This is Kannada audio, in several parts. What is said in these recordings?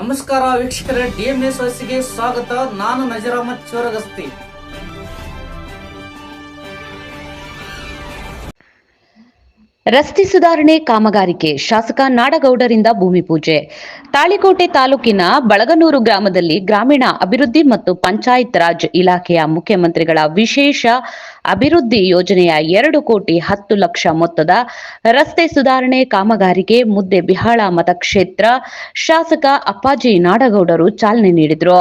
ನಮಸ್ಕಾರ ವೀಕ್ಷಕರೇ ಡಿಎಂಎಸ್ಗೆ ಸ್ವಾಗತ. ನಾನು ನಜರಾಮತ್ ಚೋರಗಸ್ತಿ. ರಸ್ತೆ ಸುಧಾರಣೆ ಕಾಮಗಾರಿಕೆ ಶಾಸಕ ನಾಡಗೌಡರಿಂದ ಭೂಮಿ ಪೂಜೆ. ತಾಳಿಕೋಟೆ ತಾಲೂಕಿನ ಬಳಗನೂರು ಗ್ರಾಮದಲ್ಲಿ ಗ್ರಾಮೀಣ ಅಭಿವೃದ್ಧಿ ಮತ್ತು ಪಂಚಾಯತ್ ರಾಜ್ ಇಲಾಖೆಯ ಮುಖ್ಯಮಂತ್ರಿಗಳ ವಿಶೇಷ ಅಭಿವೃದ್ಧಿ ಯೋಜನೆಯ ಎರಡು ಕೋಟಿ ಹತ್ತು ಲಕ್ಷ ಮೊತ್ತದ ರಸ್ತೆ ಸುಧಾರಣೆ ಕಾಮಗಾರಿಗೆ ಮುದ್ದೆ ಬಿಹಾಳ ಮತಕ್ಷೇತ್ರ ಶಾಸಕ ಅಪ್ಪಾಜಿ ನಾಡಗೌಡರು ಚಾಲನೆ ನೀಡಿದರು.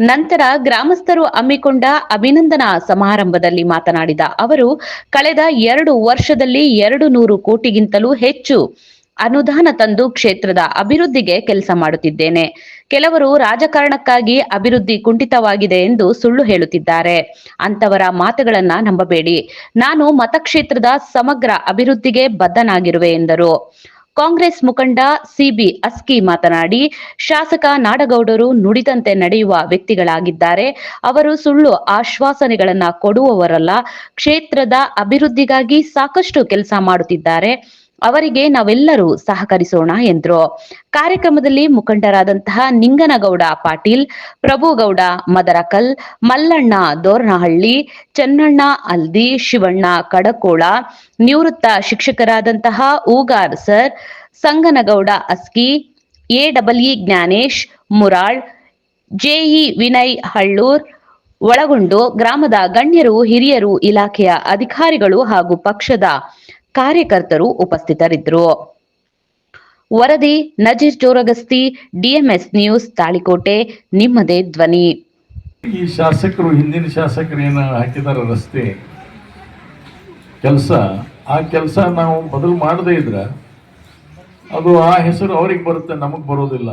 ನಂತರ ಗ್ರಾಮಸ್ಥರು ಹಮ್ಮಿಕೊಂಡ ಅಭಿನಂದನಾ ಸಮಾರಂಭದಲ್ಲಿ ಮಾತನಾಡಿದ ಅವರು, ಕಳೆದ ಎರಡು ವರ್ಷದಲ್ಲಿ ಎರಡು ನೂರು ಕೋಟಿಗಿಂತಲೂ ಹೆಚ್ಚು ಅನುದಾನ ತಂದು ಕ್ಷೇತ್ರದ ಅಭಿವೃದ್ಧಿಗೆ ಕೆಲಸ ಮಾಡುತ್ತಿದ್ದೇನೆ. ಕೆಲವರು ರಾಜಕಾರಣಕ್ಕಾಗಿ ಅಭಿವೃದ್ಧಿ ಕುಂಠಿತವಾಗಿದೆ ಎಂದು ಸುಳ್ಳು ಹೇಳುತ್ತಿದ್ದಾರೆ. ಅಂತವರ ಮಾತುಗಳನ್ನ ನಂಬಬೇಡಿ. ನಾನು ಮತಕ್ಷೇತ್ರದ ಸಮಗ್ರ ಅಭಿವೃದ್ಧಿಗೆ ಬದ್ಧನಾಗಿರುವೆ ಎಂದರು. ಕಾಂಗ್ರೆಸ್ ಮುಖಂಡ ಸಿಬಿ ಅಸ್ಕಿ ಮಾತನಾಡಿ, ಶಾಸಕ ನಾಡಗೌಡರು ನುಡಿದಂತೆ ನಡೆಯುವ ವ್ಯಕ್ತಿಗಳಾಗಿದ್ದಾರೆ. ಅವರು ಸುಳ್ಳು ಆಶ್ವಾಸನೆಗಳನ್ನ ಕೊಡುವವರಲ್ಲ, ಕ್ಷೇತ್ರದ ಅಭಿವೃದ್ಧಿಗಾಗಿ ಸಾಕಷ್ಟು ಕೆಲಸ ಮಾಡುತ್ತಿದ್ದಾರೆ. ಅವರಿಗೆ ನಾವೆಲ್ಲರೂ ಸಹಕರಿಸೋಣ ಎಂದ್ರು. ಕಾರ್ಯಕ್ರಮದಲ್ಲಿ ಮುಖಂಡರಾದಂತಹ ನಿಂಗನಗೌಡ ಪಾಟೀಲ್, ಪ್ರಭುಗೌಡ ಮದರಕಲ್, ಮಲ್ಲಣ್ಣ ದೋರ್ನಹಳ್ಳಿ, ಚನ್ನಣ್ಣ ಅಲ್ದಿ, ಶಿವಣ್ಣ ಕಡಕೋಳ, ನಿವೃತ್ತ ಶಿಕ್ಷಕರಾದಂತಹ Ugar sir, Sanganagouda Aski, A double E Gnanesh, Mural JE Vinay Hallur, ಒಳಗೊಂಡು ಗ್ರಾಮದ ಗಣ್ಯರು, ಹಿರಿಯರು, ಇಲಾಖೆಯ ಅಧಿಕಾರಿಗಳು ಹಾಗೂ ಪಕ್ಷದ ಕಾರ್ಯಕರ್ತರು ಉಪಸ್ಥಿತರಿದ್ದರು. ವರದಿ, ನಜೀರ್ ಜೋರಗಸ್ತಿ, ಡಿಎಂಎಸ್ ನ್ಯೂಸ್, ತಾಳಿಕೋಟೆ, ನಿಮ್ಮದೇ ಧ್ವನಿ. ಈ ಶಾಸಕರು, ಹಿಂದಿನ ಶಾಸಕರು ಏನು ಹಾಕಿದಾರ ರಸ್ತೆ ಕೆಲಸ, ಆ ಕೆಲಸ ನಾವು ಬದಲು ಮಾಡದೇ ಇದ್ರೆ ಅದು ಆ ಹೆಸರು ಅವ್ರಿಗೆ ಬರುತ್ತೆ, ನಮಗೆ ಬರೋದಿಲ್ಲ.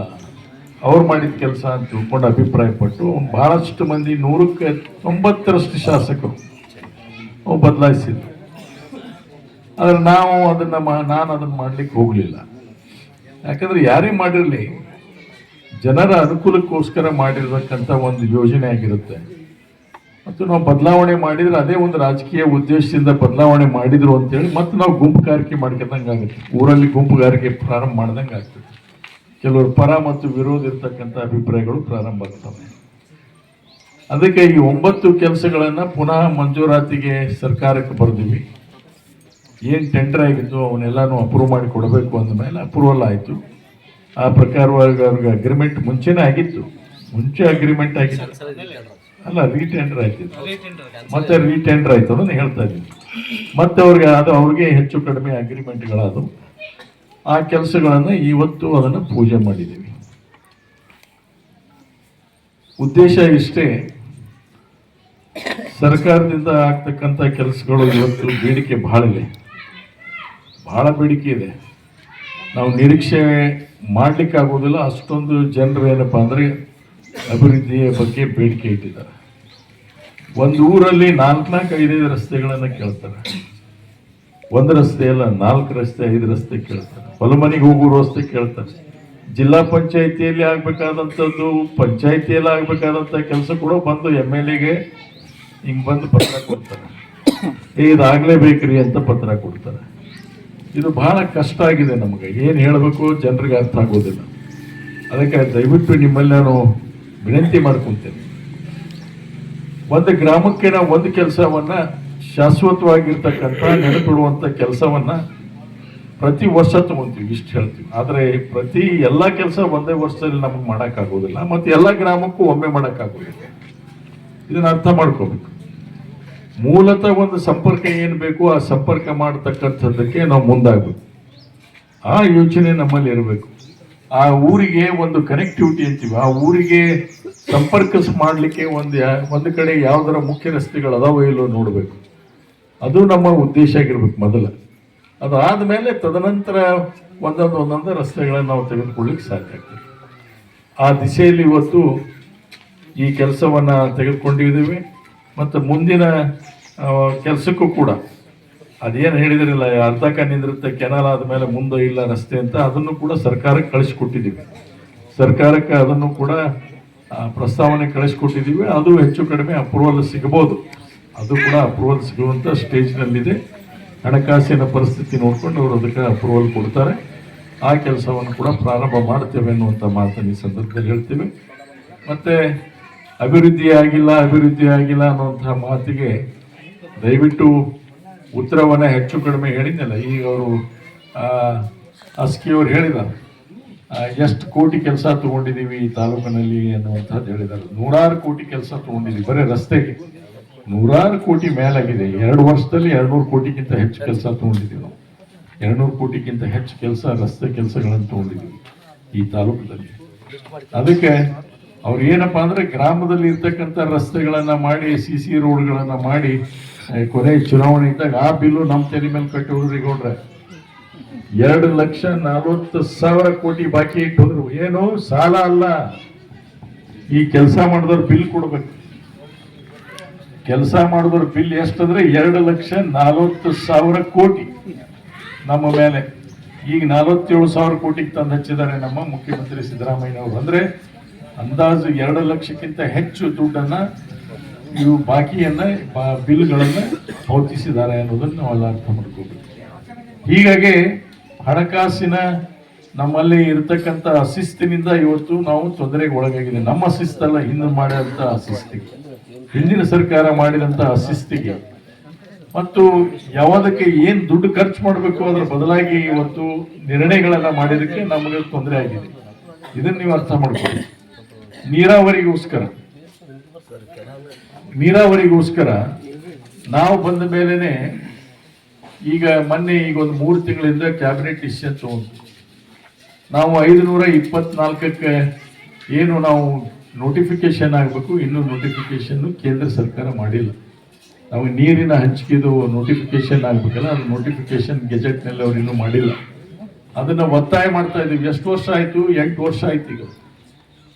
ಅವ್ರು ಮಾಡಿದ ಕೆಲಸ ಅಂತ ತಿಳ್ಕೊಂಡು ಅಭಿಪ್ರಾಯಪಟ್ಟು ಬಹಳಷ್ಟು ಮಂದಿ ನೂರಕ್ಕೆ ತೊಂಬತ್ತರಷ್ಟು ಶಾಸಕರು ಬದಲಾಯಿಸಿದ್ರು. ಆದ್ರೆ ನಾವು ಅದನ್ನ ಮಾ- ನಾನು ಅದನ್ನು ಮಾಡ್ಲಿಕ್ಕೆ ಹೋಗಲಿಲ್ಲ. ಯಾಕಂದ್ರೆ ಯಾರೇ ಮಾಡಿರಲಿ, ಜನರ ಅನುಕೂಲಕ್ಕೋಸ್ಕರ ಮಾಡಿರ್ತಕ್ಕಂಥ ಒಂದು ಯೋಜನೆ ಆಗಿರುತ್ತೆ. ಮತ್ತು ನಾವು ಬದಲಾವಣೆ ಮಾಡಿದ್ರೆ ಅದೇ ಒಂದು ರಾಜಕೀಯ ಉದ್ದೇಶದಿಂದ ಬದಲಾವಣೆ ಮಾಡಿದ್ರು ಅಂತೇಳಿ ಮತ್ತೆ ನಾವು ಗುಂಪುಗಾರಿಕೆ ಮಾಡ್ಕೊಂಡಂಗೆ ಆಗುತ್ತೆ. ಊರಲ್ಲಿ ಗುಂಪುಗಾರಿಕೆ ಪ್ರಾರಂಭ ಮಾಡ್ದಂಗೆ ಆಗ್ತದೆ. ಕೆಲವರು ಪರ ಮತ್ತು ವಿರೋಧ ಇರ್ತಕ್ಕಂಥ ಅಭಿಪ್ರಾಯಗಳು ಪ್ರಾರಂಭ ಆಗ್ತವೆ. ಅದಕ್ಕೆ ಈ ಒಂಬತ್ತು ಕೆಲಸಗಳನ್ನು ಪುನಃ ಮಂಜೂರಾತಿಗೆ ಸರ್ಕಾರಕ್ಕೆ ಬರೆದಿವಿ. ಏನು ಟೆಂಡರ್ ಆಗಿತ್ತು ಅವನ್ನೆಲ್ಲಾನು ಅಪ್ರೂವ್ ಮಾಡಿ ಕೊಡಬೇಕು ಅಂದಮೇಲೆ ಅಪ್ರೂವಲ್ ಆಯಿತು. ಆ ಪ್ರಕಾರವಾಗಿ ಅವ್ರಿಗೆ ಅಗ್ರಿಮೆಂಟ್ ಮುಂಚೆನೇ ಆಗಿತ್ತು. ಮುಂಚೆ ಅಗ್ರಿಮೆಂಟ್ ಆಗಿತ್ತು. ಅಲ್ಲ ರೀಟೆಂಡರ್ ಆಯ್ತು. ಮತ್ತೆ ರೀಟೆಂಡರ್ ಆಯ್ತು ಅನ್ನೋದು ಹೇಳ್ತಾ ಇದ್ದೀನಿ. ಮತ್ತೆ ಅವ್ರಿಗೆ ಅದು ಅವ್ರಿಗೆ ಹೆಚ್ಚು ಕಡಿಮೆ ಅಗ್ರಿಮೆಂಟ್ಗಳಾದವು ಆ ಕೆಲಸಗಳನ್ನು ಇವತ್ತು ಅದನ್ನು ಪೂಜೆ ಮಾಡಿದ್ದೀವಿ. ಉದ್ದೇಶ ಇಷ್ಟೇ ಸರ್ಕಾರದಿಂದ ಆಗ್ತಕ್ಕಂಥ ಕೆಲಸಗಳು ಇವತ್ತು ಬೇಡಿಕೆ ಬಹಳ ಇದೆ. ಬಹಳ ಬೇಡಿಕೆ ಇದೆ. ನಾವು ನಿರೀಕ್ಷೆ ಮಾಡ್ಲಿಕ್ಕೆ ಆಗೋದಿಲ್ಲ ಅಷ್ಟೊಂದು ಜನರು ಏನಪ್ಪ ಅಂದರೆ ಅಭಿವೃದ್ಧಿಯ ಬಗ್ಗೆ ಬೇಡಿಕೆ ಇಟ್ಟಿದ್ದಾರೆ. ಒಂದು ಊರಲ್ಲಿ ನಾಲ್ಕು ನಾಲ್ಕು ಐದೈದು ರಸ್ತೆಗಳನ್ನು ಕೇಳ್ತಾರೆ. ಒಂದು ರಸ್ತೆ ಅಲ್ಲ, ನಾಲ್ಕು ರಸ್ತೆ, ಐದು ರಸ್ತೆ ಕೇಳ್ತಾರೆ. ಹೊಲಮನೆಗೆ ಹೋಗುವ ರಸ್ತೆ ಕೇಳ್ತಾರೆ. ಜಿಲ್ಲಾ ಪಂಚಾಯಿತಿಯಲ್ಲಿ ಆಗ್ಬೇಕಾದಂಥದ್ದು, ಪಂಚಾಯಿತಿಯಲ್ಲಿ ಆಗಬೇಕಾದಂಥ ಕೆಲಸ ಕೂಡ ಬಂದು ಎಂ ಎಲ್ ಎಗೆ ಹಿಂಗೆ ಬಂದು ಪತ್ರ ಕೊಡ್ತಾರೆ. ಇದಾಗಲೇಬೇಕ್ರಿ ಅಂತ ಪತ್ರ ಕೊಡ್ತಾರೆ. ಇದು ಬಹಳ ಕಷ್ಟ ಆಗಿದೆ ನಮಗೆ. ಏನು ಹೇಳಬೇಕು ಜನರಿಗೆ ಅರ್ಥ ಆಗೋದಿಲ್ಲ. ಅದಕ್ಕೆ ದಯವಿಟ್ಟು ನಿಮ್ಮಲ್ಲಿ ನಾನು ವಿನಂತಿ ಮಾಡ್ಕೊತೇನೆ. ಒಂದು ಗ್ರಾಮಕ್ಕೆ ನಾವು ಒಂದು ಕೆಲಸವನ್ನ ಶಾಶ್ವತವಾಗಿರ್ತಕ್ಕಂಥ ನೆನಪಿಡುವಂಥ ಕೆಲಸವನ್ನ ಪ್ರತಿ ವರ್ಷ ತಗೊಂತೀವಿ, ಇಷ್ಟು ಹೇಳ್ತೀವಿ. ಆದರೆ ಪ್ರತಿ ಎಲ್ಲ ಕೆಲಸ ಒಂದೇ ವರ್ಷದಲ್ಲಿ ನಮಗೆ ಮಾಡೋಕ್ಕಾಗೋದಿಲ್ಲ. ಮತ್ತು ಎಲ್ಲ ಗ್ರಾಮಕ್ಕೂ ಒಮ್ಮೆ ಮಾಡೋಕ್ಕಾಗೋದಿಲ್ಲ. ಇದನ್ನು ಅರ್ಥ ಮಾಡ್ಕೋಬೇಕು. ಮೂಲತಃ ಒಂದು ಸಂಪರ್ಕ ಏನು ಬೇಕು ಆ ಸಂಪರ್ಕ ಮಾಡತಕ್ಕಂಥದ್ದಕ್ಕೆ ನಾವು ಮುಂದಾಗಬೇಕು. ಆ ಯೋಚನೆ ನಮ್ಮಲ್ಲಿ ಇರಬೇಕು. ಆ ಊರಿಗೆ ಒಂದು ಕನೆಕ್ಟಿವಿಟಿ ಅಂತೀವಿ, ಆ ಊರಿಗೆ ಸಂಪರ್ಕ ಮಾಡಲಿಕ್ಕೆ ಒಂದು ಒಂದು ಕಡೆ ಯಾವ್ದಾರ ಮುಖ್ಯ ರಸ್ತೆಗಳು ಅದಾವೋ ಇಲ್ಲೋ ನೋಡಬೇಕು. ಅದು ನಮ್ಮ ಉದ್ದೇಶ ಆಗಿರ್ಬೇಕು ಮೊದಲ. ಅದಾದ ಮೇಲೆ ತದನಂತರ ಒಂದೊಂದು ಒಂದೊಂದು ರಸ್ತೆಗಳನ್ನು ನಾವು ತೆಗೆದುಕೊಳ್ಳಿಕ್ಕೆ ಸಾಧ್ಯ ಆಗ್ತದೆ. ಆ ದಿಶೆಯಲ್ಲಿ ಇವತ್ತು ಈ ಕೆಲಸವನ್ನ ತೆಗೆದುಕೊಂಡಿದ್ದೀವಿ. ಮತ್ತು ಮುಂದಿನ ಕೆಲಸಕ್ಕೂ ಕೂಡ. ಅದೇನು ಹೇಳಿದ್ರಲ್ಲ ಅರ್ಧಕ ನಿಂದಿರುತ್ತೆ ಕೆನಾಲ್ ಆದಮೇಲೆ ಮುಂದೆ ಇಲ್ಲ ರಸ್ತೆ ಅಂತ, ಅದನ್ನು ಕೂಡ ಸರ್ಕಾರಕ್ಕೆ ಕಳಿಸ್ಕೊಟ್ಟಿದ್ದೀವಿ. ಸರ್ಕಾರಕ್ಕೆ ಅದನ್ನು ಕೂಡ ಪ್ರಸ್ತಾವನೆ ಕಳಿಸ್ಕೊಟ್ಟಿದ್ದೀವಿ. ಅದು ಹೆಚ್ಚು ಕಡಿಮೆ ಅಪ್ರೂವಲ್ ಸಿಗಬಹುದು ಅದು ಕೂಡ ಅಪ್ರೂವಲ್ ಸಿಗುವಂಥ ಸ್ಟೇಜ್ನಲ್ಲಿದೆ. ಹಣಕಾಸಿನ ಪರಿಸ್ಥಿತಿ ನೋಡಿಕೊಂಡು ಅವರು ಅದಕ್ಕೆ ಅಪ್ರೂವಲ್ ಕೊಡ್ತಾರೆ. ಆ ಕೆಲಸವನ್ನು ಕೂಡ ಪ್ರಾರಂಭ ಮಾಡ್ತೇವೆ ಅನ್ನುವಂಥ ಮಾತನ್ನು ಈ ಸಂದರ್ಭದಲ್ಲಿ ಹೇಳ್ತೀವಿ. ಮತ್ತೆ ಅಭಿವೃದ್ಧಿ ಆಗಿಲ್ಲ ಅಭಿವೃದ್ಧಿ ಆಗಿಲ್ಲ ಅನ್ನುವಂಥ ಮಾತಿಗೆ ದಯವಿಟ್ಟು ಉತ್ತರವನ್ನ ಹೆಚ್ಚು ಕಡಿಮೆ ಹೇಳಿದ್ನಲ್ಲ, ಈಗ ಅವರು ಅಸ್ಕಿಯವರು ಹೇಳಿದ್ದಾರೆ ಎಷ್ಟು ಕೋಟಿ ಕೆಲಸ ತಗೊಂಡಿದ್ದೀವಿ ಈ ತಾಲೂಕಿನಲ್ಲಿ ಅನ್ನುವಂಥದ್ದು ಹೇಳಿದ್ದಾರೆ ನೂರಾರು ಕೋಟಿ ಕೆಲಸ ತಗೊಂಡಿದ್ದೀವಿ ಬರೀ ರಸ್ತೆಗೆ. ನೂರಾರು ಕೋಟಿ ಮೇಲಾಗಿದೆ. ಎರಡು ವರ್ಷದಲ್ಲಿ ಎರಡ್ನೂರು ಕೋಟಿಗಿಂತ ಹೆಚ್ಚು ಕೆಲಸ ತಗೊಂಡಿದ್ದೀವಿ ನಾವು. ಎರಡ್ನೂರು ಕೋಟಿಗಿಂತ ಹೆಚ್ಚು ಕೆಲಸ, ರಸ್ತೆ ಕೆಲಸಗಳನ್ನು ತಗೊಂಡಿದ್ದೀವಿ ಈ ತಾಲೂಕಿನಲ್ಲಿ. ಅದಕ್ಕೆ ಅವ್ರು ಏನಪ್ಪಾ ಅಂದ್ರೆ ಗ್ರಾಮದಲ್ಲಿ ಇರ್ತಕ್ಕಂಥ ರಸ್ತೆಗಳನ್ನ ಮಾಡಿ ಸಿ ಸಿ ರೋಡ್ಗಳನ್ನ ಮಾಡಿ ಕೊನೆ ಚುನಾವಣೆ ಇದ್ದಾಗ ಆ ಬಿಲ್ಲು ನಮ್ಮ ತೆರೆ ಮೇಲೆ ಕಟ್ಟೋರು ಗೌಡ್ರೆ ಎರಡು ಲಕ್ಷ ನಲವತ್ತು ಸಾವಿರ ಕೋಟಿ ಬಾಕಿ ಇಟ್ಟೋದ್ರು ಏನು? ಸಾಲ ಅಲ್ಲ. ಈ ಕೆಲಸ ಮಾಡಿದವ್ರು ಬಿಲ್ ಕೊಡ್ಬೇಕು. ಕೆಲಸ ಮಾಡಿದವ್ರ ಬಿಲ್ ಎಷ್ಟಂದ್ರೆ ಎರಡು ಲಕ್ಷ ನಲವತ್ತು ಸಾವಿರ ಕೋಟಿ ನಮ್ಮ ಮೇಲೆ. ಈಗ ನಲವತ್ತೇಳು ಸಾವಿರ ಕೋಟಿಗೆ ತಂದು ಹಚ್ಚಿದ್ದಾರೆ ನಮ್ಮ ಮುಖ್ಯಮಂತ್ರಿ ಸಿದ್ದರಾಮಯ್ಯ ಅವರು ಅಂದ್ರೆ ಅಂದಾಜು ಎರಡು ಲಕ್ಷಕ್ಕಿಂತ ಹೆಚ್ಚು ದುಡ್ಡನ್ನ ಇವು ಬಾಕಿಯನ್ನ ಬಿಲ್ಗಳನ್ನು ಪಾವತಿಸಿದ್ದಾರೆ ಅನ್ನೋದನ್ನ ನಾವೆಲ್ಲ ಅರ್ಥ ಮಾಡ್ಕೋಬೇಕು. ಹೀಗಾಗಿ ಹಣಕಾಸಿನ ನಮ್ಮಲ್ಲಿ ಇರತಕ್ಕಂಥ ಅಶಿಸ್ತಿನಿಂದ ಇವತ್ತು ನಾವು ತೊಂದರೆಗೆ ಒಳಗಾಗಿದೆ ನಮ್ಮ ಶಿಸ್ತಲ್ಲ ಹಿಂದೆ ಮಾಡಿದಂತ ಅಶಿಸ್ತಿಗೆ ಹಿಂದಿನ ಸರ್ಕಾರ ಮಾಡಿದಂತ ಅಶಿಸ್ತಿಗೆ ಮತ್ತು ಯಾವುದಕ್ಕೆ ಏನು ದುಡ್ಡು ಖರ್ಚು ಮಾಡಬೇಕು ಅದರ ಬದಲಾಗಿ ಇವತ್ತು ನಿರ್ಣಯಗಳನ್ನು ಮಾಡಿದಕ್ಕೆ ನಮಗೆ ತೊಂದರೆ ಆಗಿದೆ. ಇದನ್ನ ನೀವು ಅರ್ಥ ಮಾಡ್ಕೊಳ್ಳಿ ನೀರಾವರಿಗೋಸ್ಕರ. ನೀರಾವರಿಗೋಸ್ಕರ ನಾವು ಬಂದ ಮೇಲೇನೆ ಈಗ ಮೊನ್ನೆ ಈಗ ಒಂದು ಮೂರು ತಿಂಗಳಿಂದ ಕ್ಯಾಬಿನೆಟ್ ಡಿಸಿಷನ್ ತಗೊಂಡು ನಾವು ಐದುನೂರ ಇಪ್ಪತ್ನಾಲ್ಕಕ್ಕೆ ಏನು ನಾವು ನೋಟಿಫಿಕೇಶನ್ ಆಗಬೇಕು, ಇನ್ನೂ ನೋಟಿಫಿಕೇಶನ್ ಕೇಂದ್ರ ಸರ್ಕಾರ ಮಾಡಿಲ್ಲ. ನಾವು ನೀರಿನ ಹಂಚಿಕೆದು ನೋಟಿಫಿಕೇಶನ್ ಆಗಬೇಕಲ್ಲ, ಅದು ನೋಟಿಫಿಕೇಶನ್ ಗೆಜೆಟ್ನಲ್ಲಿ ಅವರು ಇನ್ನೂ ಮಾಡಿಲ್ಲ. ಅದನ್ನು ಒತ್ತಾಯ ಮಾಡ್ತಾ ಇದ್ದೀವಿ. ಎಷ್ಟು ವರ್ಷ ಆಯಿತು? ಎಂಟು ವರ್ಷ ಆಯ್ತು ಈಗ.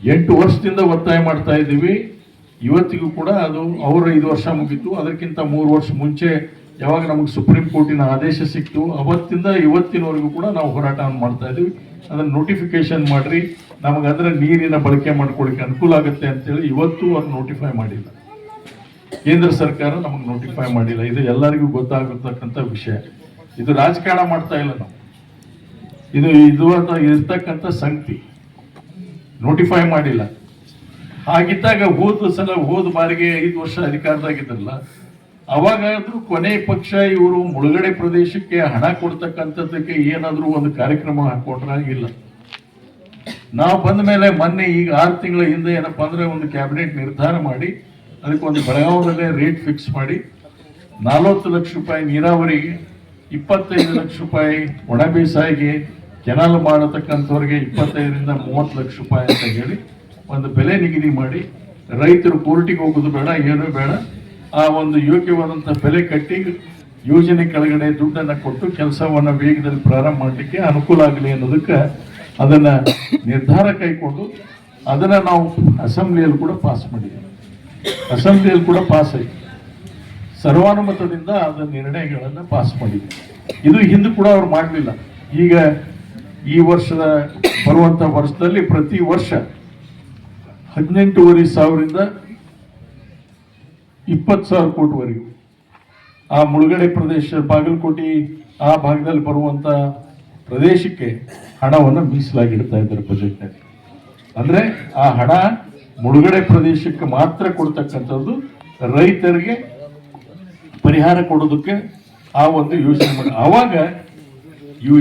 ಎಂಟು ವರ್ಷದಿಂದ ಒತ್ತಾಯ ಮಾಡ್ತಾ ಇದ್ದೀವಿ. ಇವತ್ತಿಗೂ ಕೂಡ ಅದು ಅವರ ಐದು ವರ್ಷ ಮುಗೀತು. ಅದಕ್ಕಿಂತ ಮೂರು ವರ್ಷ ಮುಂಚೆ ಯಾವಾಗ ನಮಗೆ ಸುಪ್ರೀಂ ಕೋರ್ಟಿನ ಆದೇಶ ಸಿಕ್ತು, ಅವತ್ತಿಂದ ಇವತ್ತಿನವರೆಗೂ ಕೂಡ ನಾವು ಹೋರಾಟ ಮಾಡ್ತಾ ಇದ್ದೀವಿ. ಅದನ್ನು ನೋಟಿಫಿಕೇಶನ್ ಮಾಡಿರಿ. ನಮಗೆ ಅದರ ನೀರಿನ ಬಳಕೆ ಮಾಡ್ಕೊಳ್ಳಿಕ್ಕೆ ಅನುಕೂಲ ಆಗುತ್ತೆ ಅಂತೇಳಿ ಇವತ್ತು ಅವ್ರು ನೋಟಿಫೈ ಮಾಡಿಲ್ಲ. ಕೇಂದ್ರ ಸರ್ಕಾರ ನಮಗೆ ನೋಟಿಫೈ ಮಾಡಿಲ್ಲ. ಇದು ಎಲ್ಲರಿಗೂ ಗೊತ್ತಾಗತಕ್ಕಂಥ ವಿಷಯ. ಇದು ರಾಜಕಾರಣ ಮಾಡ್ತಾ ಇಲ್ಲ ನಾವು. ಇದು ಇದು ಇರ್ತಕ್ಕಂಥ ಸಂಗತಿ. ನೋಟಿಫೈ ಮಾಡಿಲ್ಲ. ಹಾಗಿದ್ದಾಗ ಹೋದ ಸಲ ಹೋದ ಬಾರಿಗೆ ಐದು ವರ್ಷ ಅಧಿಕಾರದಾಗಿದ್ರಲ್ಲ ಅವಾಗಾದರೂ ಕೊನೆ ಪಕ್ಷ ಇವರು ಮುಳುಗಡೆ ಪ್ರದೇಶಕ್ಕೆ ಹಣ ಕೊಡ್ತಕ್ಕಂಥದ್ದಕ್ಕೆ ಏನಾದರೂ ಒಂದು ಕಾರ್ಯಕ್ರಮ ಹಾಕ್ಕೊಂಡ್ರೆ ಇಲ್ಲ. ನಾವು ಬಂದ ಮೇಲೆ ಮೊನ್ನೆ ಈಗ ಆರು ತಿಂಗಳ ಹಿಂದೆ ಏನಪ್ಪ ಅಂದರೆ ಒಂದು ಕ್ಯಾಬಿನೆಟ್ ನಿರ್ಧಾರ ಮಾಡಿ, ಅದಕ್ಕೆ ಒಂದು ಬೆಳಗಾವದಲ್ಲೇ ರೇಟ್ ಫಿಕ್ಸ್ ಮಾಡಿ, ನಲವತ್ತು ಲಕ್ಷ ರೂಪಾಯಿ ನೀರಾವರಿಗೆ, ಇಪ್ಪತ್ತೈದು ಲಕ್ಷ ರೂಪಾಯಿ ಒಣ ಬೇಸಾಯಿಗೆ ಕೆನಾಲ್ ಮಾಡತಕ್ಕಂಥವ್ರಿಗೆ ಇಪ್ಪತ್ತೈದರಿಂದ ಮೂವತ್ತು ಲಕ್ಷ ರೂಪಾಯಿ ಅಂತ ಹೇಳಿ ಒಂದು ಬೆಲೆ ನಿಗದಿ ಮಾಡಿ ರೈತರು ಕೋರ್ಟಿಗೆ ಹೋಗೋದು ಬೇಡ, ಏನೂ ಬೇಡ. ಆ ಒಂದು ಯೋಗ್ಯವಾದಂಥ ಬೆಲೆ ಕಟ್ಟಿ ಯೋಜನೆ ಕೆಳಗಡೆ ದುಡ್ಡನ್ನು ಕೊಟ್ಟು ಕೆಲಸವನ್ನು ವೇಗದಲ್ಲಿ ಪ್ರಾರಂಭ ಮಾಡಲಿಕ್ಕೆ ಅನುಕೂಲ ಆಗಲಿ ಅನ್ನೋದಕ್ಕೆ ಅದನ್ನು ನಿರ್ಧಾರ ಕೈಕೊಂಡು ಅದನ್ನು ನಾವು ಅಸೆಂಬ್ಲಿಯಲ್ಲಿ ಕೂಡ ಪಾಸ್ ಮಾಡಿದ್ದೀವಿ ಅಸೆಂಬ್ಲಿಯಲ್ಲಿ ಕೂಡ ಪಾಸ್ ಆಯಿತು. ಸರ್ವಾನುಮತದಿಂದ ಅದರ ನಿರ್ಣಯಗಳನ್ನು ಪಾಸ್ ಮಾಡಿದ್ವಿ. ಇದು ಹಿಂದೆ ಕೂಡ ಅವ್ರು ಮಾಡಲಿಲ್ಲ. ಈಗ ಈ ವರ್ಷದ ಬರುವಂತ ವರ್ಷದಲ್ಲಿ ಪ್ರತಿ ವರ್ಷ ಹದಿನೆಂಟೂವರೆ ಸಾವಿರದಿಂದ ಇಪ್ಪತ್ತು ಸಾವಿರ ಕೋಟಿವರೆಗೂ ಆ ಮುಳುಗಡೆ ಪ್ರದೇಶ, ಬಾಗಲಕೋಟೆ ಆ ಭಾಗದಲ್ಲಿ ಬರುವಂತ ಪ್ರದೇಶಕ್ಕೆ ಹಣವನ್ನು ಮೀಸಲಾಗಿಡ್ತಾ ಇದ್ದಾರೆ ಬಜೆಟ್ನಲ್ಲಿ ಅಂದ್ರೆ ಆ ಹಣ ಮುಳುಗಡೆ ಪ್ರದೇಶಕ್ಕೆ ಮಾತ್ರ ಕೊಡ್ತಕ್ಕಂಥದ್ದು ರೈತರಿಗೆ ಪರಿಹಾರ ಕೊಡೋದಕ್ಕೆ ಆ ಒಂದು ಯೋಚನೆ ಮಾಡಿ ಅವಾಗ ಇವು